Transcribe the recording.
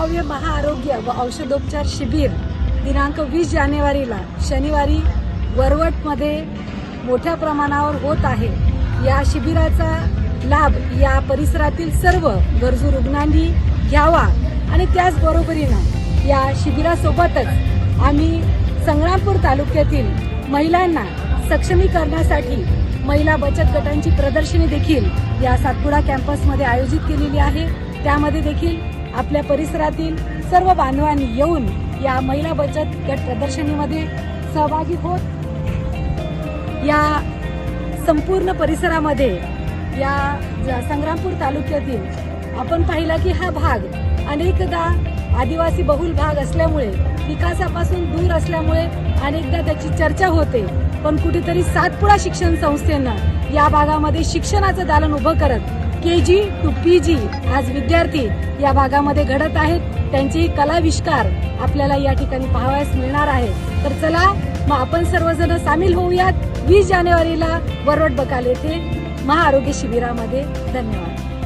भव्य महाआरोग्य व औषधोपचार शिबिर दिनांक वीस जानेवारीला शनिवारी वरवटमध्ये मोठ्या प्रमाणावर होत आहे. या शिबिराचा लाभ या परिसरातील सर्व गरजू रुग्णांनी घ्यावा आणि त्याचबरोबरीनं या शिबिरासोबतच आम्ही संग्रामपूर तालुक्यातील महिलांना सक्षमीकरणासाठी महिला बचत गटांची प्रदर्शनी देखील या सातपुडा कॅम्पसमध्ये आयोजित केलेली आहे. त्यामध्ये देखील आपल्या परिसरातील सर्व बांधवांनी येऊन या महिला बचत गट प्रदर्शनीमध्ये सहभागी होत या संपूर्ण परिसरामध्ये या ज- संग्रामपूर तालुक्यातील आपण पाहिला की हा भाग अनेकदा आदिवासी बहुल भाग असल्यामुळे विकासापासून दूर असल्यामुळे अनेकदा त्याची चर्चा होते. पण कुठेतरी सातपुडा शिक्षण संस्थेनं या भागामध्ये शिक्षणाचं दालन उभं करत के जी टू पी जी आज विद्यार्थी या भागामध्ये घडत आहेत. त्यांचे कलाविष्कार आपल्याला या ठिकाणी पाहावयास मिळणार आहे. तर चला मग आपण सर्वजण सामील होऊयात. वीस जानेवारीला वरवट बकाल येथे महाआरोग्य शिबिरामध्ये. धन्यवाद.